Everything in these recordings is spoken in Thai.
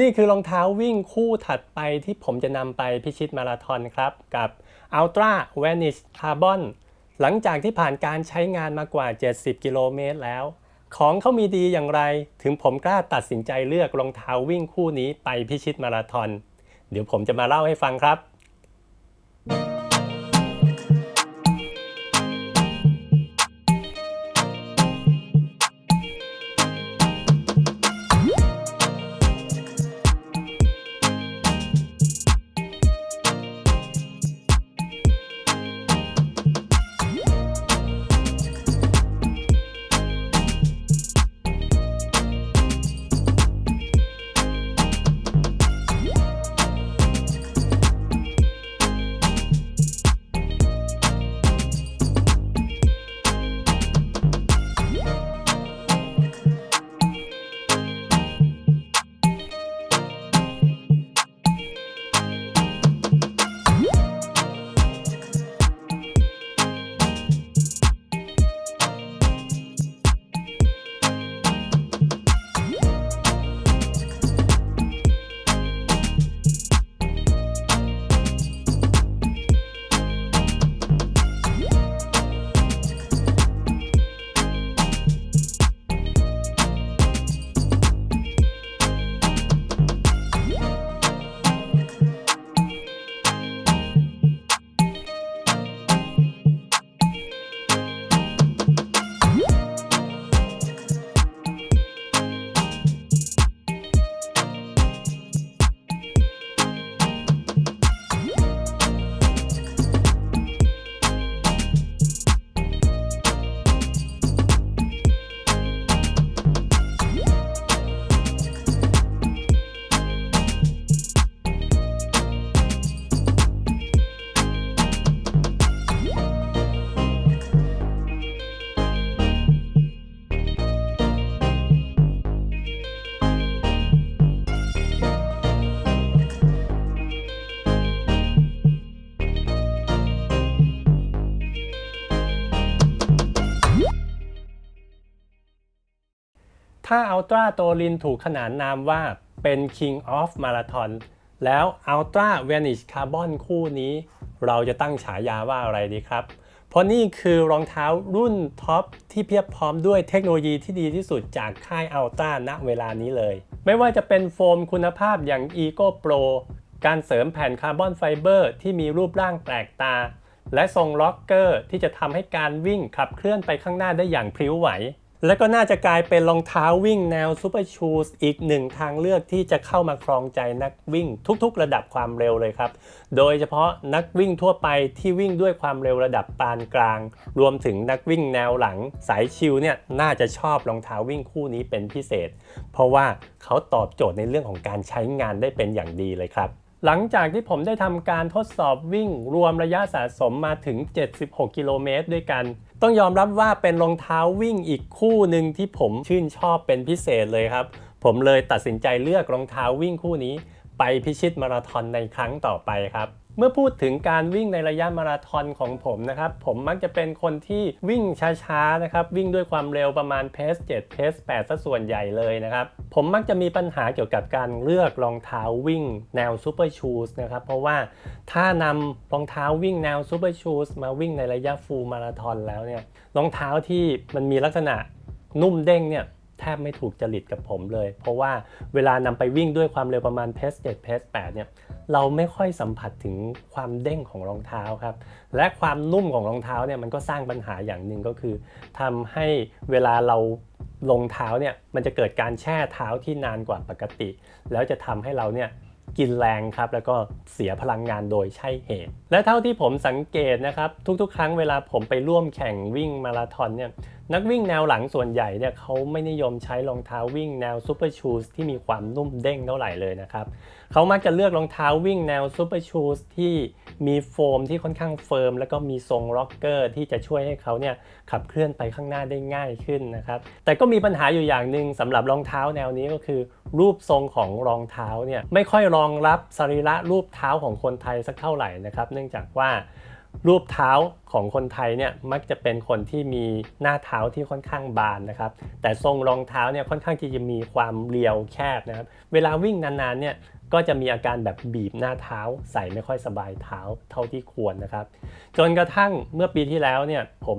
นี่คือรองเท้าวิ่งคู่ถัดไปที่ผมจะนำไปพิชิตมาราธอนครับ กับ Ultra Vanish Carbon หลังจากที่ผ่านการใช้งานมากว่า 70 กิโลเมตรแล้ว ของเขามีดีอย่างไร ถึงผมกล้าตัดสินใจเลือกรองเท้าวิ่งคู่นี้ไปพิชิตมาราธอน เดี๋ยวผมจะมาเล่าให้ฟังครับ ถ้าอัลตราโตลินถูกขนานนามว่าเป็น King of Marathon แล้ว Ultra Vanish Carbon คู่นี้ เราจะตั้งฉายาว่าอะไรดีครับ เพราะนี่คือรองเท้ารุ่นท็อปที่เพียบพร้อมด้วยเทคโนโลยีที่ดีที่สุดจากค่าย Ultra ณเวลานี้เลย ไม่ว่าจะเป็นโฟมคุณภาพอย่าง Ego Pro การเสริมแผ่นคาร์บอนไฟเบอร์ที่มีรูปร่างแปลกตา และทรงล็อกเกอร์ที่จะทำให้การวิ่งขับเคลื่อนไปข้างหน้าได้อย่างพริ้วไหว และก็น่าจะกลายเป็นรองเท้าวิ่งแนวซูเปอร์ชูสอีกหนึ่งทางเลือกที่จะเข้ามาครองใจนักวิ่งทุกๆ ระดับความเร็วเลยครับ โดยเฉพาะนักวิ่งทั่วไปที่วิ่งด้วยความเร็วระดับปานกลาง รวมถึงนักวิ่งแนวหลังสายชิลเนี่ยน่าจะชอบรองเท้าวิ่งคู่นี้เป็นพิเศษ เพราะว่าเขาตอบโจทย์ในเรื่องของการใช้งานได้เป็นอย่างดีเลยครับหลังจากที่ผมได้ทำการทดสอบวิ่งรวมระยะสะสมมาถึง 76 กิโลเมตรด้วยกัน ต้องยอมรับว่าเป็นรองเท้าวิ่งอีกคู่หนึ่งที่ผมชื่นชอบเป็นพิเศษเลยครับ ผมเลยตัดสินใจเลือกรองเท้าวิ่งคู่นี้ ไปพิชิตมาราธอนในครั้งต่อไปครับ เมื่อพูดถึงการวิ่งในระยะมาราธอนของผมนะครับ ผมมักจะเป็นคนที่วิ่งช้าๆนะครับวิ่งด้วยความเร็วประมาณเพส7เพส8ซะส่วนใหญ่เลยนะครับผมมักจะมีปัญหาเกี่ยวกับการเลือกรองเท้าวิ่งแนวซูเปอร์ชูสนะครับเพราะว่าถ้านำรองเท้าวิ่งแนวซูเปอร์ชูสมาวิ่งในระยะฟูลมาราธอนแล้วเนี่ยรองเท้าที่มันมีลักษณะนุ่มเด้งเนี่ยแทบไม่ถูกจริตกับผมเลย เพราะว่าเวลานำไปวิ่งด้วยความเร็วประมาณเพส7เพส8เนี่ย เราไม่ค่อยสัมผัสถึงความเด้งของรองเท้าครับ และความนุ่มของรองเท้าเนี่ยมันก็สร้างปัญหาอย่างหนึ่งก็คือทำให้เวลาเราลงเท้าเนี่ยมันจะเกิดการแช่เท้าที่นานกว่าปกติ แล้วจะทำให้เราเนี่ยกินแรงครับแล้วก็เสียพลังงานโดยใช่เหตุ และเท่าที่ผมสังเกตนะครับ ทุกๆ ครั้งเวลาผมไปร่วมแข่งวิ่งมาราธอนเนี่ยนักวิ่งแนวหลังส่วนใหญ่เนี่ยเขาไม่นิยมใช้รองเท้าวิ่งแนวซูเปอร์ชูสที่มีความนุ่มเด้งเท่าไหร่เลยนะครับเขามักจะเลือกรองเท้าวิ่งแนวซูเปอร์ชูสที่มีโฟมที่ค่อนข้างเฟิร์มแล้วก็มีทรงล็อกเกอร์ที่จะช่วยให้เขาเนี่ยขับเคลื่อนไปข้างหน้าได้ง่ายขึ้นนะครับแต่ก็มีปัญหาอยู่อย่างหนึ่งสำหรับรองเท้าแนวนี้ก็คือ รูปทรงของรองเท้าเนี่ยไม่ค่อยรองรับสรีระรูปเท้าของคนไทยสักเท่าไหร่นะครับเนื่องจากว่า รูปเท้าของคนไทยเนี่ยมักจะเป็นคนที่มีหน้าเท้าที่ค่อนข้างบานนะครับ แต่ทรงรองเท้าเนี่ยค่อนข้างที่จะมีความเรียวแคบนะครับ เวลาวิ่งนานๆเนี่ยก็จะมีอาการแบบบีบหน้าเท้า ใส่ไม่ค่อยสบายเท้าเท่าที่ควรนะครับ จนกระทั่งเมื่อปีที่แล้วเนี่ยผม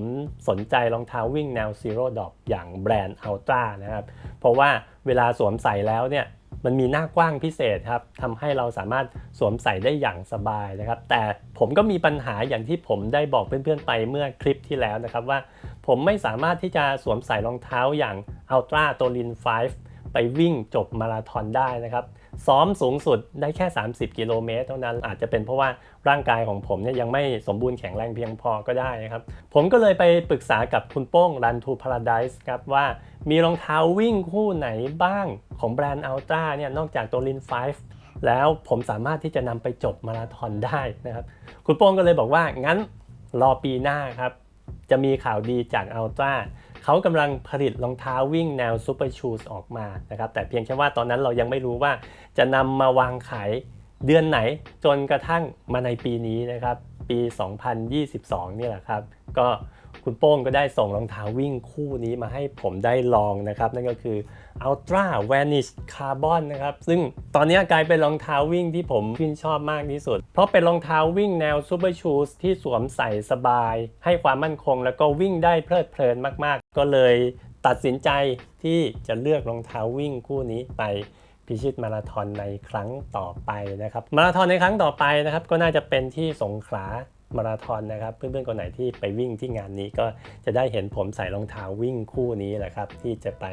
สนใจรองเท้าวิ่งแนว Zero Drop อย่างแบรนด์ Ultra นะครับ เพราะว่าเวลาสวมใส่แล้วเนี่ย มันมีหน้ากว้างพิเศษครับทำให้เราสามารถสวมใส่ได้อย่างสบายนะครับ แต่ผมก็มีปัญหาอย่างที่ผมได้บอกเพื่อนๆไปเมื่อคลิปที่แล้วนะครับว่า ผมไม่สามารถที่จะสวมใส่รองเท้าอย่าง Ultra t o r i n 5 ไปวิ่งจบมาราธอนได้นะครับ ซ้อมสูงสุดได้แค่ 30 กิโลเมตรเท่านั้นอาจจะเป็นเพราะว่าร่างกายของผมเนี่ยยังไม่สมบูรณ์แข็งแรงเพียงพอก็ได้นะครับ ผมก็เลยไปปรึกษากับคุณโป้ง Run to Paradise ครับว่ามีรองเท้าวิ่งคู่ไหนบ้างของแบรนด์ Ultra เนี่ยนอกจากตัว Lin 5แล้วผมสามารถที่จะนำไปจบมาราธอนได้นะครับ คุณโป้งก็เลยบอกว่างั้นรอปีหน้าครับจะมีข่าวดีจาก Ultra เขากำลังผลิตรองเท้าวิ่งแนว Super Shoes ออกมานะครับแต่เพียงแค่ว่าตอนนั้นเรายังไม่รู้ว่าจะนำมาวางขายเดือนไหนจนกระทั่งมาในปีนี้นะครับปี 2022 นี่แหละครับ ก็คุณโป้งก็ได้ส่งรองเท้าวิ่งคู่นี้มาให้ผมได้ลองนะครับ นั่นก็คือ Ultra Vanish Carbon นะครับ ซึ่งตอนนี้กลายเป็นรองเท้าวิ่งที่ผมชื่นชอบมากที่สุด เพราะเป็นรองเท้าวิ่งแนว Super Shoes ที่สวมใส่สบาย ให้ความมั่นคงแล้วก็วิ่งได้เพลิดเพลินมาก ก็เลยตัดสินใจที่จะเลือกรองเท้าวิ่งคู่นี้ไปพิชิตมาราธอนในครั้งต่อไปนะครับ มาราธอนในครั้งต่อไปนะครับ ก็น่าจะเป็นที่สงขลามาราธอนนะครับ เพื่อนๆคนไหนที่ไปวิ่งที่งานนี้ก็จะได้เห็นผมใส่รองเท้าวิ่งคู่นี้แหละครับ ที่จะไป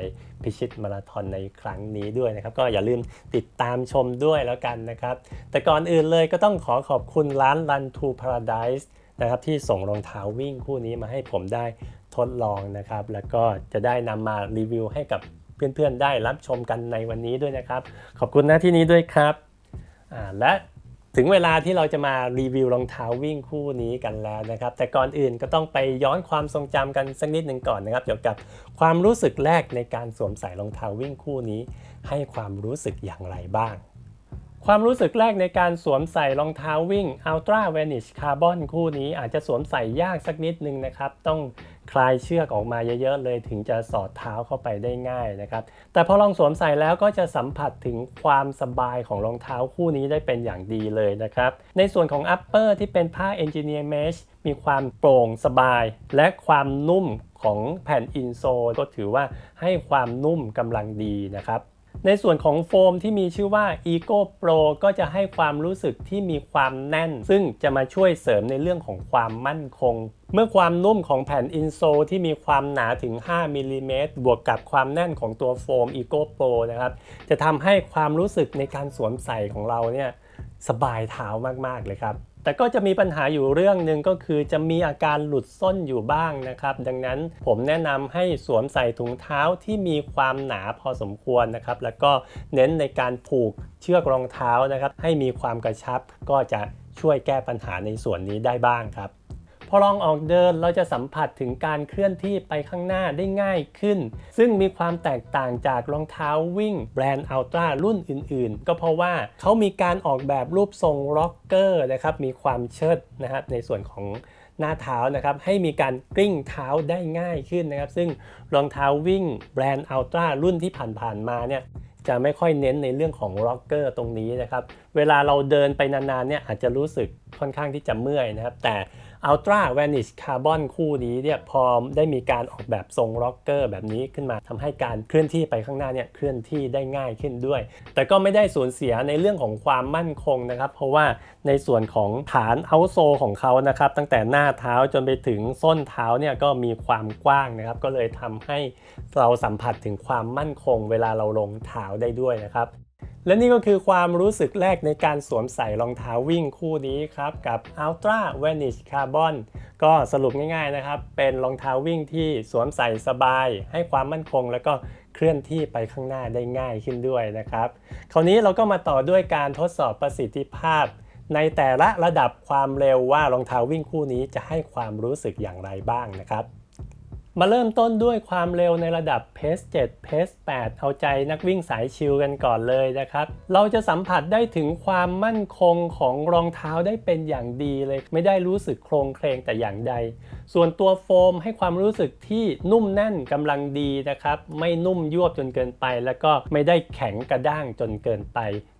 พิชิตมาราธอนในครั้งนี้ด้วยนะครับ ก็อย่าลืมติดตามชมด้วยแล้วกันนะครับ แต่ก่อนอื่นเลยก็ต้องขอขอบคุณร้าน Run to Paradise นะครับที่ส่งรองเท้าวิ่งคู่นี้มาให้ผมได้ ทดลองนะครับ แล้วก็จะได้นำมารีวิวให้กับเพื่อนๆได้รับชมกันในวันนี้ด้วยนะครับ ขอบคุณหน้าที่นี้ด้วยครับอ่าและถึงเวลาที่เราจะมารีวิวรองเท้าวิ่งคู่นี้กันแล้วนะครับ แต่ก่อนอื่นก็ต้องไปย้อนความทรงจำกันสักนิดหนึ่งก่อนนะครับ เกี่ยวกับความรู้สึกแรกในการสวมใส่รองเท้าวิ่งคู่นี้ ให้ความรู้สึกอย่างไรบ้าง ความรู้สึกแรกในการสวมใส่รองเท้าวิ่ง Ultra Vanish Carbon คู่นี้อาจจะสวมใส่ยากสักนิดนึงนะครับ ต้องคลายเชือกออกมาเยอะๆเลยถึงจะสอดเท้าเข้าไปได้ง่ายนะครับ แต่พอลองสวมใส่แล้วก็จะสัมผัสถึงความสบายของรองเท้าคู่นี้ได้เป็นอย่างดีเลยนะครับ ในส่วนของ upper ที่เป็นผ้า Engineer Mesh มีความโปร่งสบาย และความนุ่มของแผ่นอินโซลก็ถือว่าให้ความนุ่มกำลังดีนะครับ ในส่วนของโฟมที่มีชื่อว่า Eco Pro ก็จะให้ความรู้สึกที่มีความแน่น ซึ่งจะมาช่วยเสริมในเรื่องของความมั่นคง เมื่อความนุ่มของแผ่นอินโซลที่มีความหนาถึง 5มิลลิเมตรบวกกับความแน่นของตัวโฟม Eco Pro นะครับ จะทำให้ความรู้สึกในการสวมใส่ของเราเนี่ยสบายเท้ามากๆเลยครับ แต่ก็จะมีปัญหาอยู่เรื่องหนึ่งก็คือจะมีอาการหลุดส้นอยู่บ้างนะครับ ดังนั้นผมแนะนำให้สวมใส่ถุงเท้าที่มีความหนาพอสมควรนะครับ แล้วก็เน้นในการผูกเชือกรองเท้านะครับ ให้มีความกระชับก็จะช่วยแก้ปัญหาในส่วนนี้ได้บ้างครับ อลองออกเดินเราจะสัมผัสถึงการเคลื่อนที่ไปข้างหน้าได้ง่ายขึ้น ซึ่งมีความแตกต่างจากรองเท้าวิ่งแบรนด์อัลตร้ารุ่นอื่นๆ ก็เพราะว่าเขามีการออกแบบรูปทรงร็อกเกอร์นะครับมีความเชิดนะครับในส่วนของหน้าเท้านะครับให้มีการกลิ้งเท้าได้ง่ายขึ้นนะครับ ซึ่งรองเท้าวิ่งแบรนด์อัลตร้ารุ่นที่ผ่านๆมาเนี่ยจะไม่ค่อยเน้นในเรื่องของร็อกเกอร์ตรงนี้นะครับ เวลาเราเดินไปนานๆเนี่ยอาจจะรู้สึกค่อนข้างที่จะเมื่อยนะครับ แต่ Ultra Vanish Carbon คู่นี้เนี่ยพอได้มีการออกแบบทรงร็อกเกอร์แบบนี้ขึ้นมาทำให้การเคลื่อนที่ไปข้างหน้าเนี่ยเคลื่อนที่ได้ง่ายขึ้นด้วย แต่ก็ไม่ได้สูญเสียในเรื่องของความมั่นคงนะครับ เพราะว่าในส่วนของฐานเอาโซของเขานะครับ ตั้งแต่หน้าเท้าจนไปถึงส้นเท้าเนี่ยก็มีความกว้างนะครับ ก็เลยทำให้เราสัมผัสถึงความมั่นคงเวลาเราลงเท้าได้ด้วยนะครับ และนี่ก็คือความรู้สึกแรกในการสวมใส่รองเท้าวิ่งคู่นี้ครับกับ Ultra Vanish Carbon ก็สรุปง่ายๆนะครับ เป็นรองเท้าวิ่งที่สวมใส่สบาย ให้ความมั่นคง แล้วก็เคลื่อนที่ไปข้างหน้าได้ง่ายขึ้นด้วยนะครับ คราวนี้เราก็มาต่อด้วยการทดสอบประสิทธิภาพ ในแต่ละระดับความเร็วว่ารองเท้าวิ่งคู่นี้จะให้ความรู้สึกอย่างไรบ้างนะครับ มาเริ่มต้นด้วยความเร็วในระดับเพส7เพส8เอาใจนักวิ่งสายชิลกันก่อนเลยนะครับ เราจะสัมผัสได้ถึงความมั่นคงของรองเท้าได้เป็นอย่างดีเลย ไม่ได้รู้สึกโครงเคลงแต่อย่างใด ส่วนตัวโฟมให้ความรู้สึกที่นุ่มแน่นกำลังดีนะครับ ไม่นุ่มยวบจนเกินไป แล้วก็ไม่ได้แข็งกระด้างจนเกินไป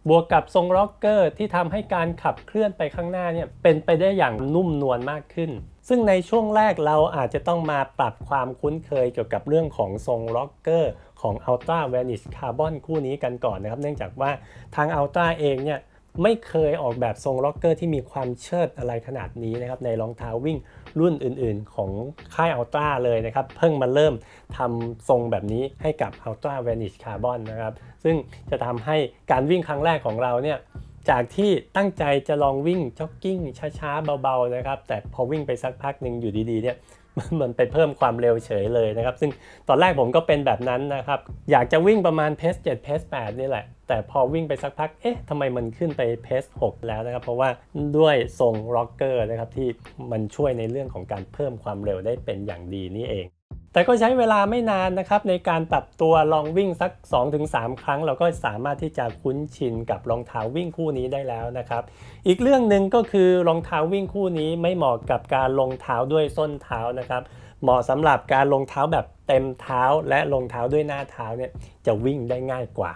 บวกกับทรงร็อกเกอร์ที่ทำให้การขับเคลื่อนไปข้างหน้าเนี่ยเป็นไปได้อย่างนุ่มนวลมากขึ้น ซึ่งในช่วงแรกเราอาจจะต้องมาปรับความคุ้นเคยเกี่ยวกับเรื่องของทรงร็อกเกอร์ของ Ultra Vanish Carbon คู่นี้กันก่อนนะครับ เนื่องจากว่าทาง Ultra เองเนี่ยไม่เคยออกแบบทรงล็อกเกอร์ที่มีความเชิดอะไรขนาดนี้นะครับ ในรองเท้าวิ่งรุ่นอื่นๆ ของค่าย Ultra เลยนะครับ เพิ่งมาเริ่มทำทรงแบบนี้ให้กับ Ultra Vanish Carbon นะครับ ซึ่งจะทำให้การวิ่งครั้งแรกของเราเนี่ย จากที่ตั้งใจจะลองวิ่งจ็อกกิ้งช้าๆเบาๆนะครับ แต่พอวิ่งไปสักพักหนึ่งอยู่ดีๆเนี่ยมันไปเพิ่มความเร็วเฉยเลยนะครับ ซึ่งตอนแรกผมก็เป็นแบบนั้นนะครับ อยากจะวิ่งประมาณเพส7เพส8นี่แหละ แต่พอวิ่งไปสักพัก เอ๊ะทำไมมันขึ้นไปเพส6แล้วนะครับ เพราะว่าด้วยทรงร็อกเกอร์นะครับที่มันช่วยในเรื่องของการเพิ่มความเร็วได้เป็นอย่างดีนี่เอง แต่ก็ใช้เวลาไม่นานนะครับในการปรับตัวลองวิ่งสัก 2-3 ครั้ง เราก็สามารถที่จะคุ้นชินกับรองเท้าวิ่งคู่นี้ได้แล้วนะครับ อีกเรื่องหนึ่งก็คือรองเท้าวิ่งคู่นี้ไม่เหมาะกับการลงเท้าด้วยส้นเท้านะครับ เหมาะสำหรับการลงเท้าแบบเต็มเท้าและลงเท้าด้วยหน้าเท้าเนี่ยจะวิ่งได้ง่ายกว่า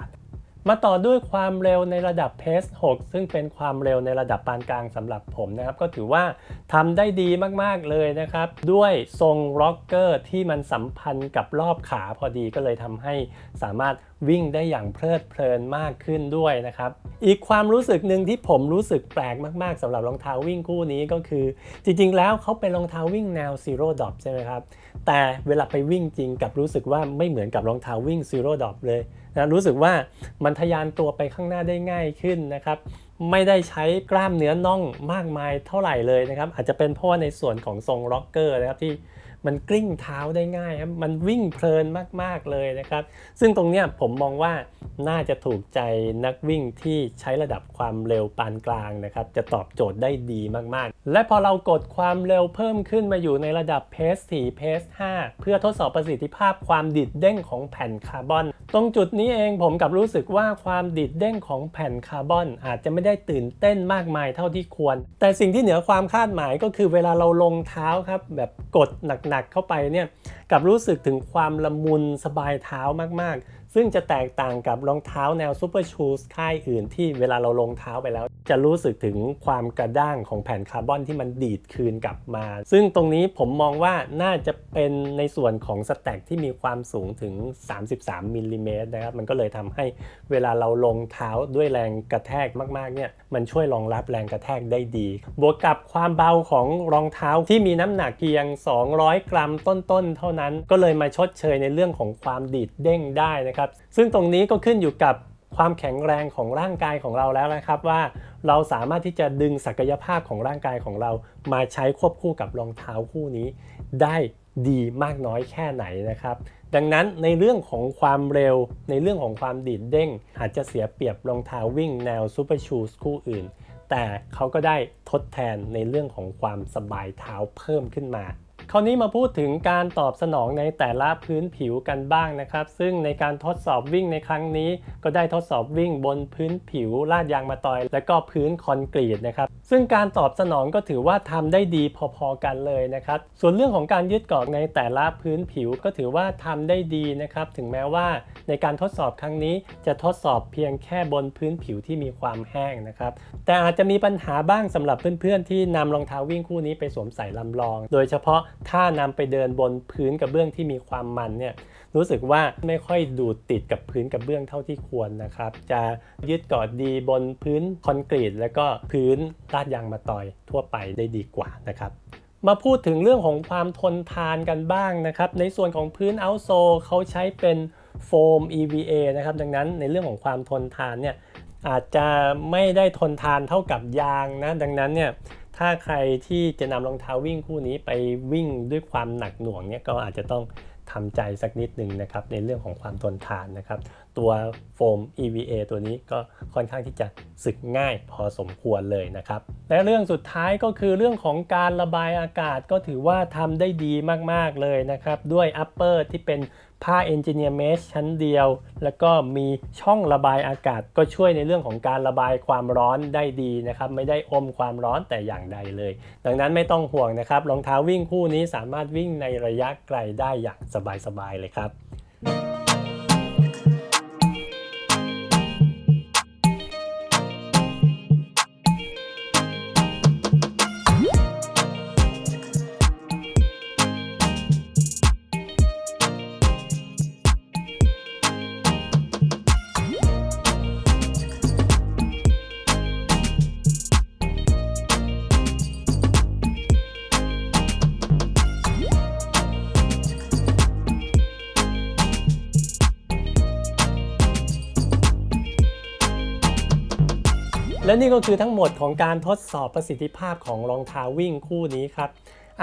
มาต่อด้วยความเร็วในระดับเพส6ซึ่งเป็นความเร็วในระดับปานกลางสำหรับผมนะครับ ก็ถือว่าทำได้ดีมากๆเลยนะครับ ด้วยทรงร็อกเกอร์ที่มันสัมพันธ์กับรอบขาพอดีก็เลยทำให้สามารถวิ่งได้อย่างเพลิดเพลินมากขึ้นด้วยนะครับ อีกความรู้สึกหนึ่งที่ผมรู้สึกแปลกมากๆสำหรับรองเท้าวิ่งคู่นี้ก็คือ จริงๆ แล้วเขาเป็นรองเท้าวิ่งแนว Zero Drop ใช่ไหมครับแต่เวลาไปวิ่งจริงกับรู้สึกว่าไม่เหมือนกับรองเท้าวิ่ง Zero Drop เลย นะรู้สึกว่ามันทะยานตัวไปข้างหน้าได้ง่ายขึ้นนะครับไม่ได้ใช้กล้ามเนื้อน่องมากมายเท่าไหร่เลยนะครับอาจจะเป็นเพราะว่าในส่วนของทรงร็อกเกอร์นะครับที่ มันกลิ้งเท้าได้ง่ายครับมันวิ่งเพลินมากๆเลยนะครับ ซึ่งตรงเนี้ยผมมองว่าน่าจะถูกใจนักวิ่งที่ใช้ระดับความเร็วปานกลางนะครับ จะตอบโจทย์ได้ดีมากๆ และพอเรากดความเร็วเพิ่มขึ้นมาอยู่ในระดับเพส4เพส5เพื่อทดสอบประสิทธิภาพความดิดเด้งของแผ่นคาร์บอน ตรงจุดนี้เองผมกับรู้สึกว่าความดิดเด้งของแผ่นคาร์บอน อาจจะไม่ได้ตื่นเต้นมากมายเท่าที่ควร แต่สิ่งที่เหนือความคาดหมายก็คือเวลาเราลงเท้าครับแบบกดหนักๆเข้าไปเนี่ยกับรู้สึกถึงความละมุนสบายเท้ามากๆ ซึ่งจะแตกต่างกับรองเท้าแนวซูเปอร์ชูสค่ายอื่นที่เวลาเราลงเท้าไปแล้ว จะรู้สึกถึงความกระด้างของแผ่นคาร์บอนที่มันดีดคืนกลับมา ซึ่งตรงนี้ผมมองว่าน่าจะเป็นในส่วนของสแต็กที่มีความสูงถึง 33มิลลิเมตรนะครับ มันก็เลยทำให้เวลาเราลงเท้าด้วยแรงกระแทกมากๆเนี่ย มันช่วยรองรับแรงกระแทกได้ดี บวกกับความเบาของรองเท้าที่มีน้ำหนักเพียง 200 กรัมต้นๆเท่านั้น ก็เลยมาชดเชยในเรื่องของความดีดเด้งได้นะครับ ซึ่งตรงนี้ก็ขึ้นอยู่กับความแข็งแรงของร่างกายของเราแล้วนะครับว่าเราสามารถที่จะดึงศักยภาพของร่างกายของเรา มาใช้ควบคู่กับรองเท้าคู่นี้ ได้ดีมากน้อยแค่ไหนนะครับ ดังนั้นในเรื่องของความเร็วในเรื่องของความดีดเด้ง อาจจะเสียเปรียบรองเท้าวิ่งแนวซูเปอร์ชูสคู่อื่น แต่เขาก็ได้ทดแทนในเรื่องของความสบายเท้าเพิ่มขึ้นมา คราวนี้มาพูดถึงการตอบสนองในแต่ละพื้นผิวกันบ้างนะครับ ซึ่งในการทดสอบวิ่งในครั้งนี้ ก็ได้ทดสอบวิ่งบนพื้นผิวลาดยางมะตอย และก็พื้นคอนกรีตนะครับ ซึ่งการตอบสนองก็ถือว่าทำได้ดีพอๆกันเลยนะครับ ส่วนเรื่องของการยึดเกาะในแต่ละพื้นผิวก็ถือว่าทำได้ดีนะครับ ถึงแม้ว่าในการทดสอบครั้งนี้จะทดสอบเพียงแค่บนพื้นผิวที่มีความแห้งนะครับ แต่อาจจะมีปัญหาบ้างสำหรับเพื่อนๆที่นำรองเท้าวิ่งคู่นี้ไปสวมใส่ลำลอง โดยเฉพาะถ้านำไปเดินบนพื้นกระเบื้องที่มีความมันเนี่ยรู้สึกว่าไม่ค่อยดูดติดกับพื้นกระเบื้องเท่าที่ควรนะครับ จะยึดเกาะดีบนพื้นคอนกรีต และก็พื้นลาดยางมะตอยทั่วไปได้ดีกว่านะครับมาพูดถึงเรื่องของความทนทานกันบ้างนะครับ ในส่วนของพื้นเอาโซเขาใช้เป็นโฟม EVA นะครับ ดังนั้นในเรื่องของความทนทานเนี่ย อาจจะไม่ได้ทนทานเท่ากับยางนะ ดังนั้นเนี่ยถ้าใครที่จะนำรองเท้าวิ่งคู่นี้ไปวิ่งด้วยความหนักหน่วงเนี่ยก็อาจจะต้องทำใจสักนิดหนึ่งนะครับในเรื่องของความทนทานนะครับ ตัวโฟม EVA ตัวนี้ก็ค่อนข้างที่จะสึกง่ายพอสมควรเลยนะครับ และเรื่องสุดท้ายก็คือเรื่องของการระบายอากาศก็ถือว่าทำได้ดีมากๆเลยนะครับ ด้วย upper ที่เป็นผ้า Engineer Mesh ชั้นเดียว แล้วก็มีช่องระบายอากาศ ก็ช่วยในเรื่องของการระบายความร้อนได้ดีนะครับ ไม่ได้อมความร้อนแต่อย่างใดเลย ดังนั้นไม่ต้องห่วงนะครับรองเท้าวิ่งคู่นี้สามารถวิ่งในระยะไกลได้อย่างสบายๆเลยครับ และนี่ก็คือทั้งหมดของการทดสอบประสิทธิภาพของรองเท้าวิ่งคู่นี้ครับ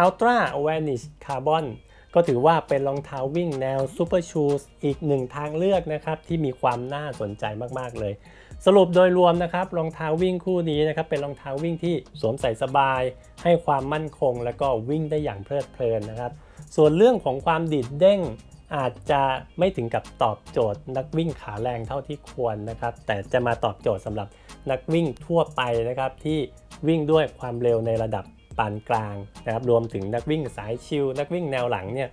Ultra Vanish Carbon ก็ถือว่าเป็นรองเท้าวิ่งแนว Super Shoes อีกหนึ่งทางเลือกนะครับ ที่มีความน่าสนใจมาก ๆ เลย สรุปโดยรวมนะครับรองเท้าวิ่งคู่นี้นะครับเป็นรองเท้าวิ่งที่สวมใส่สบาย ให้ความมั่นคง แล้วก็วิ่งได้อย่างเพลิดเพลินนะครับ ส่วนเรื่องของความดิดเด้ง อาจจะไม่ถึงกับตอบโจทย์นักวิ่งขาแรงเท่าที่ควรนะครับ แต่จะมาตอบโจทย์สำหรับนักวิ่งทั่วไปนะครับ ที่วิ่งด้วยความเร็วในระดับปานกลางนะครับรวมถึงนักวิ่งสายชิลนักวิ่งแนวหลังเนี่ย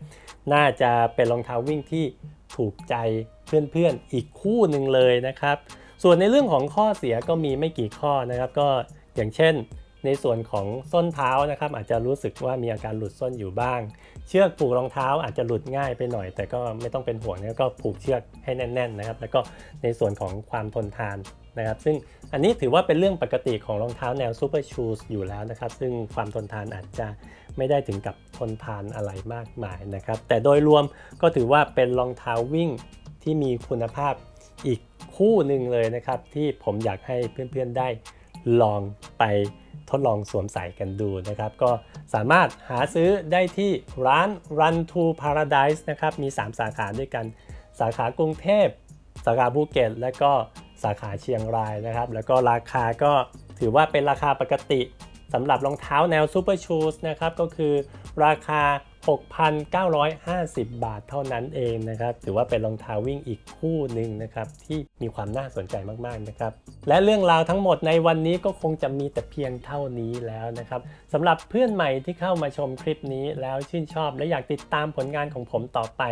น่าจะเป็นรองเท้าวิ่งที่ถูกใจเพื่อนๆอีกคู่หนึ่งเลยนะครับ ส่วนในเรื่องของข้อเสียก็มีไม่กี่ข้อนะครับ ก็อย่างเช่น ในส่วนของส้นเท้านะครับอาจจะรู้สึกว่ามีอาการหลุดส้นอยู่บ้าง เชือกผูกรองเท้าอาจจะหลุดง่ายไปหน่อย แต่ก็ไม่ต้องเป็นห่วงนะก็ผูกเชือกให้แน่น ๆนะครับ แล้วก็ในส่วนของความทนทานนะครับ ซึ่งอันนี้ถือว่าเป็นเรื่องปกติของรองเท้าแนวซูเปอร์ชูสอยู่แล้วนะครับ ซึ่งความทนทานอาจจะไม่ได้ถึงกับทนทานอะไรมากมายนะครับ แต่โดยรวมก็ถือว่าเป็นรองเท้าวิ่งที่มีคุณภาพอีกคู่หนึ่งเลยนะครับ ที่ผมอยากให้เพื่อนๆได้ลองไป ทดลองสวมใส่กันดูนะครับ ก็สามารถหาซื้อได้ที่ร้าน Run to Paradise นะครับมี 3 สาขาด้วยกัน สาขากรุงเทพ สาขาภูเก็ต และก็สาขาเชียงรายนะครับ แล้วก็ราคาก็ถือว่าเป็นราคาปกติสำหรับรองเท้าแนว Super Shoes นะครับก็คือราคา 6,950 บาทเท่านั้นเองนะครับ ถือว่าเป็นรองเท้าวิ่งอีกคู่หนึ่งนะครับ ที่มีความน่าสนใจมากๆนะครับ และเรื่องราวทั้งหมดในวันนี้ก็คงจะมีแต่เพียงเท่านี้แล้วนะครับสำหรับเพื่อนใหม่ที่เข้ามาชมคลิปนี้แล้วชื่นชอบ และอยากติดตามผลงานของผมต่อไป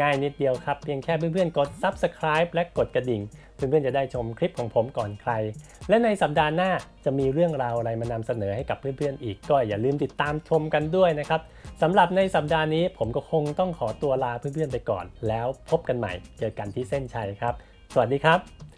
ง่ายนิดเดียวครับ เพียงแค่เพื่อนๆ กด Subscribe และกดกระดิ่ง เพื่อนๆ จะได้ชมคลิปของผมก่อนใคร และในสัปดาห์หน้าจะมีเรื่องราวอะไรมานำเสนอให้กับเพื่อนๆ อีก ก็อย่าลืมติดตามชมกันด้วยนะครับสำหรับในสัปดาห์นี้ผมก็คงต้องขอตัวลาเพื่อนๆ ไปก่อน แล้วพบกันใหม่ เจอกันที่เส้นชัยครับ สวัสดีครับ